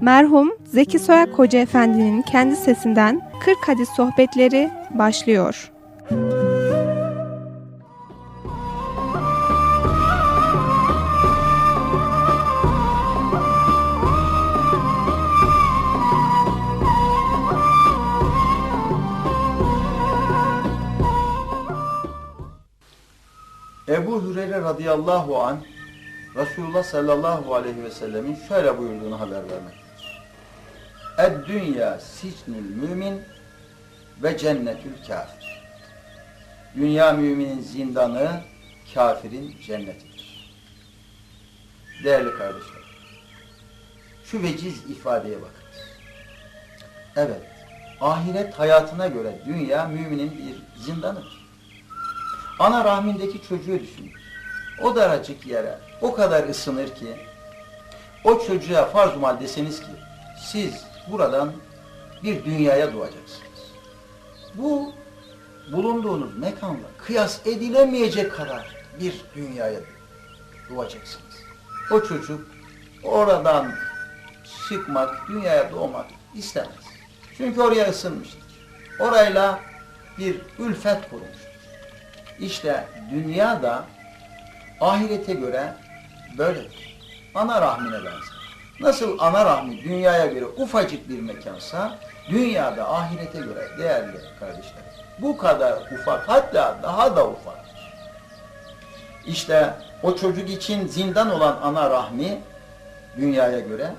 Merhum Zeki Soyak Hoca Efendi'nin kendi sesinden 40 hadis sohbetleri başlıyor. Ebu Hüreyre radıyallahu an Resulullah sallallahu aleyhi ve sellemin şöyle buyurduğunu haber vermektedir. Ed dünya sicnül mümin ve cennetül kafir. Dünya müminin zindanı, kafirin cennetidir. Değerli kardeşler, şu veciz ifadeye bakınız. Evet, ahiret hayatına göre dünya müminin bir zindanıdır. Ana rahmindeki çocuğu düşünün. O daracık yere o kadar ısınır ki o çocuğa farz mal deseniz ki siz buradan bir dünyaya doğacaksınız. Bu bulunduğunuz mekanla kıyas edilemeyecek kadar bir dünyaya doğacaksınız. O çocuk oradan çıkmak, dünyaya doğmak istemez. Çünkü oraya ısınmıştır. Orayla bir ülfet kurmuştur. İşte dünya da ahirete göre böyledir. Ana rahmine benzer. Nasıl ana rahmi dünyaya göre ufacık bir mekansa, dünyada ahirete göre değerli kardeşler. Bu kadar ufak, hatta daha da ufaktır. İşte o çocuk için zindan olan ana rahmi dünyaya göre,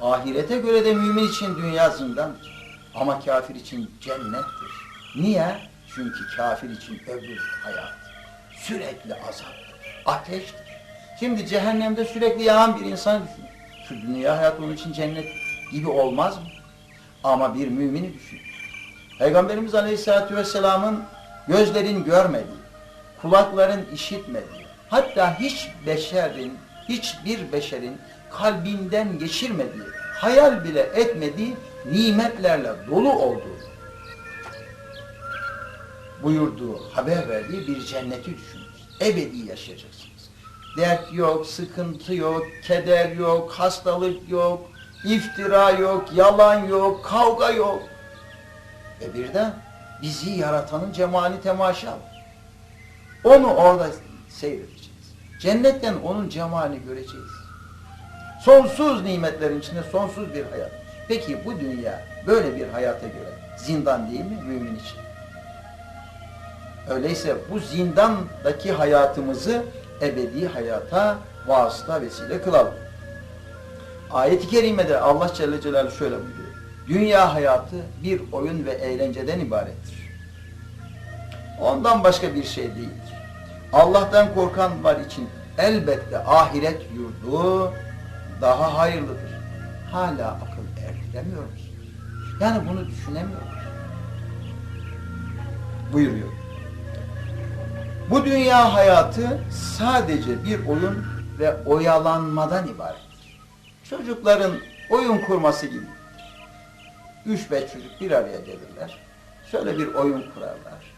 ahirete göre de mümin için dünya zindandır. Ama kafir için cennettir. Niye? Çünkü kafir için öbür hayat. Sürekli azaptır, ateştir. Şimdi cehennemde sürekli yanan bir insan düşün. Şu dünya hayatı onun için cennet gibi olmaz mı? Ama bir mümini düşün. Peygamberimiz Aleyhisselatü Vesselam'ın gözlerin görmediği, kulakların işitmediği, hatta hiç beşerin, hiçbir beşerin kalbinden geçirmediği, hayal bile etmediği nimetlerle dolu olduğu buyurduğu, haber verdiği bir cenneti düşünün. Ebedi yaşayacaksınız. Dert yok, sıkıntı yok, keder yok, hastalık yok, iftira yok, yalan yok, kavga yok. Ve bir de bizi yaratanın cemali temaşa var. Onu orada seyredeceğiz. Cennetten onun cemalini göreceğiz. Sonsuz nimetlerin içinde sonsuz bir hayat. Peki bu dünya böyle bir hayata göre zindan değil mi mümin için? Öyleyse bu zindandaki hayatımızı ebedi hayata vasıta vesile kılalım. Ayet-i kerimede Allah Celle Celaluhu şöyle buyuruyor. Dünya hayatı bir oyun ve eğlenceden ibarettir. Ondan başka bir şey değildir. Allah'tan korkanlar için elbette ahiret yurdu daha hayırlıdır. Hala akıl erdiremiyor musunuz? Yani bunu düşünemiyor musunuz? Buyuruyor. Bu dünya hayatı sadece bir oyun ve oyalanmadan ibarettir. Çocukların oyun kurması gibi. Üç beş çocuk bir araya gelirler. Şöyle bir oyun kurarlar.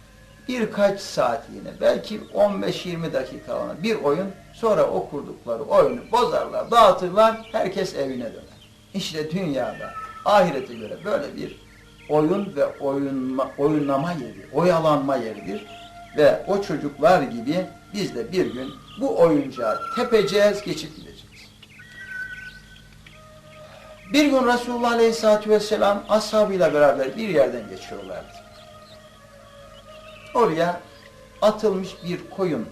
Birkaç saatliğine, belki 15-20 dakikalığına bir oyun, sonra o kurdukları oyunu bozarlar, dağıtırlar, herkes evine döner. İşte dünyada, ahirete göre böyle bir oyun ve oyunma, oyunlama yeri, oyalanma yeridir. Ve o çocuklar gibi biz de bir gün bu oyuncağı tepeceğiz, geçip gideceğiz. Bir gün Resulullah Aleyhisselatü Vesselam ashabıyla beraber bir yerden geçiyorlardı. Oraya atılmış bir koyun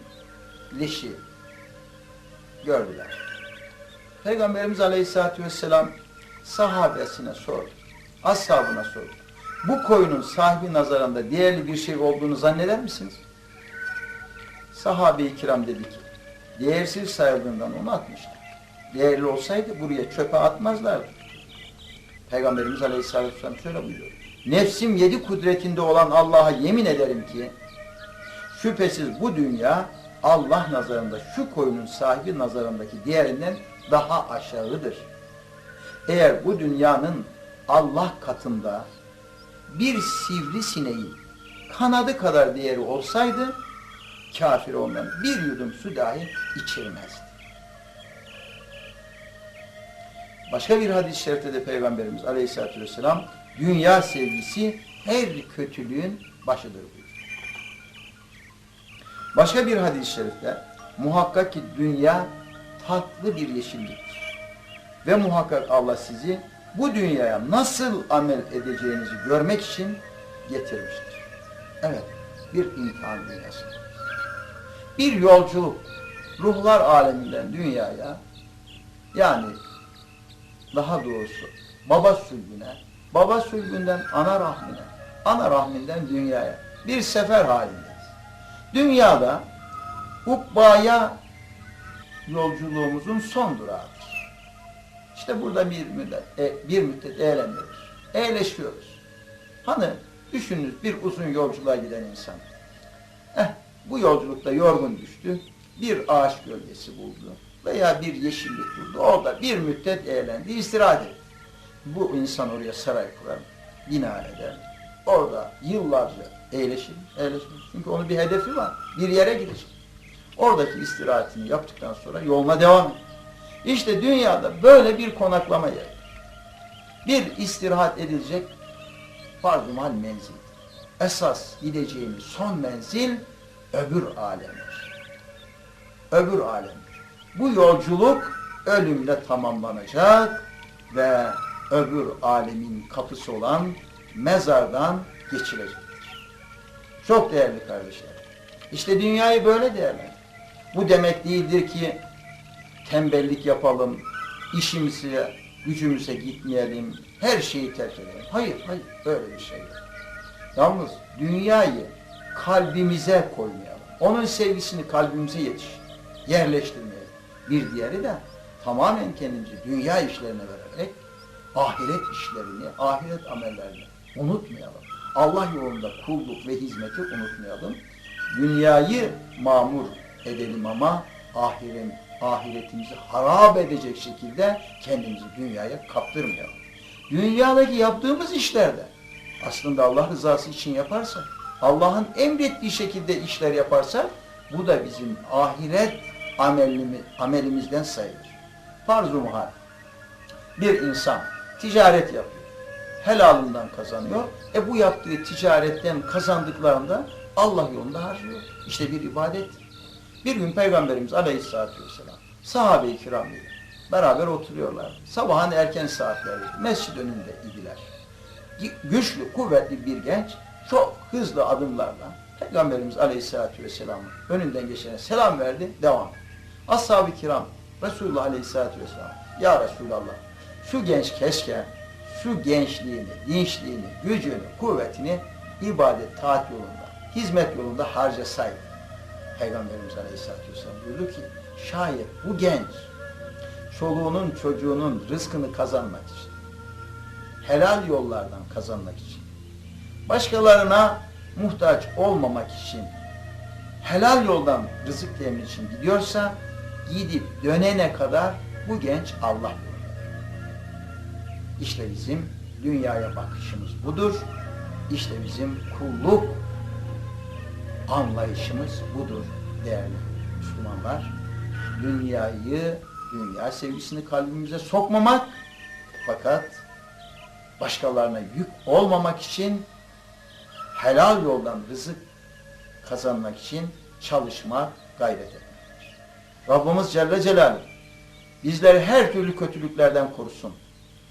leşi gördüler. Peygamberimiz Aleyhisselatü Vesselam sahabesine sordu, ashabına sordu. Bu koyunun sahibi nazarında değerli bir şey olduğunu zanneder misiniz? Sahabe-i kiram dedi ki, değersiz sayıldığından onu atmışlar. Değerli olsaydı buraya çöpe atmazlardı. Peygamberimiz Aleyhisselatü Vesselam şöyle buyuruyor. Nefsim yedi kudretinde olan Allah'a yemin ederim ki, şüphesiz bu dünya Allah nazarında şu koyunun sahibi nazarındaki diğerinden daha aşağıdır. Eğer bu dünyanın Allah katında bir sivrisineğin kanadı kadar değeri olsaydı kafir ondan bir yudum su dahi içirmezdi. Başka bir hadis-i şerifte de Peygamberimiz Aleyhisselatü Vesselam dünya sevgisi her kötülüğün başıdır buyuruyor. Başka bir hadis-i şerifte muhakkak ki dünya tatlı bir yeşilliktir. Ve muhakkak Allah sizi bu dünyaya nasıl amel edeceğinizi görmek için getirmiştir. Evet, bir imtihan dünyası. Bir yolculuk, ruhlar aleminden dünyaya, yani daha doğrusu baba sülbüne, baba sülbünden ana rahmine, ana rahminden dünyaya bir sefer halindeyiz. Dünyada ukbaya yolculuğumuzun son durağıdır. İşte burada bir müddet, e, bir müddet eğleniyoruz. Eğleşiyoruz. Hani düşününüz bir uzun yolculuğa giden insan. Eh, bu yolculukta yorgun düştü. Bir ağaç gölgesi buldu. Veya bir yeşillik buldu. Orada bir müddet eğlendi, istirahat etti. Bu insan oraya saray kurar, bina eder. Orada yıllarca eğleşir, eğleşir. Çünkü onun bir hedefi var. Bir yere gidecek. Oradaki istirahatini yaptıktan sonra yoluna devam eder. İşte dünyada böyle bir konaklama yeri. Bir istirahat edilecek farz-ı menzildir. Esas gideceğimiz son menzil öbür alemdir. Öbür alemdir. Bu yolculuk ölümle tamamlanacak ve öbür alemin kapısı olan mezardan geçilecektir. Çok değerli kardeşler. İşte dünyayı böyle değerlendir. Bu demek değildir ki tembellik yapalım, işimize, gücümüze gitmeyelim, her şeyi terk edelim. Hayır, hayır, öyle bir şey yok. Yalnız dünyayı kalbimize koymayalım. Onun sevgisini kalbimize yetiş, yerleştirmeyelim. Bir diğeri de tamamen kendimizi dünya işlerine vererek ahiret işlerini, ahiret amellerini unutmayalım. Allah yolunda kulluk ve hizmeti unutmayalım. Dünyayı mamur edelim ama ahiret, ahiretimizi harap edecek şekilde kendimizi dünyaya kaptırmayalım. Dünyadaki yaptığımız işlerde aslında Allah rızası için yaparsak, Allah'ın emrettiği şekilde işler yaparsak bu da bizim ahiret amelimiz, amelimizden sayılır. Farz-ı. Bir insan ticaret yapıyor. Helalından kazanıyor. E bu yaptığı ticaretten kazandıklarında Allah yolunda harcıyor. İşte bir ibadet. Bir gün Peygamberimiz Aleyhisselatü Vesselam sahabe-i kiramıyla beraber oturuyorlar. Sabahın erken saatleri mescid önünde idiler. Güçlü, kuvvetli bir genç çok hızlı adımlarla Peygamberimiz Aleyhisselatü Vesselam'ın önünden geçene selam verdi, devam. Ashab-ı kiram Resulullah Aleyhisselatü Vesselam Ya Resulallah şu genç keşke şu gençliğini, dinçliğini, gücünü, kuvvetini ibadet, taat yolunda, hizmet yolunda harcasaydı. Peygamberimiz Aleyhisselatü Vesselam buyurdu ki şayet bu genç çoluğunun çocuğunun rızkını kazanmak için helal yollardan kazanmak için başkalarına muhtaç olmamak için helal yoldan rızık temin için gidiyorsa gidip dönene kadar bu genç Allah. İşte bizim dünyaya bakışımız budur. İşte bizim kulluk anlayışımız budur değerli Müslümanlar. Dünyayı, dünya sevgisini kalbimize sokmamak fakat başkalarına yük olmamak için helal yoldan rızık kazanmak için çalışma, gayret etmektir. Rabbimiz Celle Celaluhu bizleri her türlü kötülüklerden korusun.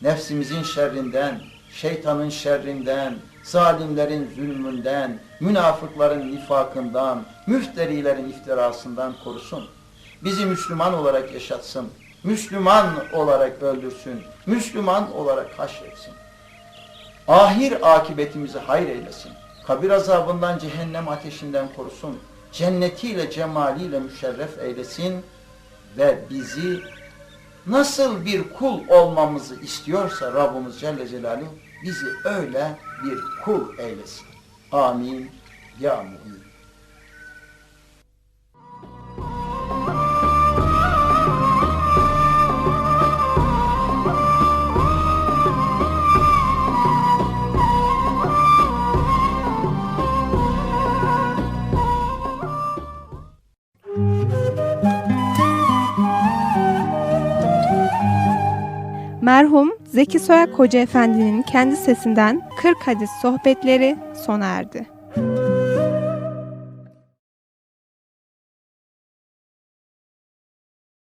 Nefsimizin şerrinden, şeytanın şerrinden, zalimlerin zulmünden, münafıkların nifakından, müfterilerin iftirasından korusun. Bizi Müslüman olarak yaşatsın. Müslüman olarak öldürsün. Müslüman olarak haşretsin. Ahir akibetimizi hayır eylesin. Kabir azabından, cehennem ateşinden korusun. Cennetiyle, cemaliyle müşerref eylesin. Ve bizi nasıl bir kul olmamızı istiyorsa Rabbimiz Celle Celaluhu bizi öyle bir kul eylesin. Amin. Ya mu'min. Merhum Zeki Soyak Hoca Efendi'nin kendi sesinden 40 hadis sohbetleri sona erdi.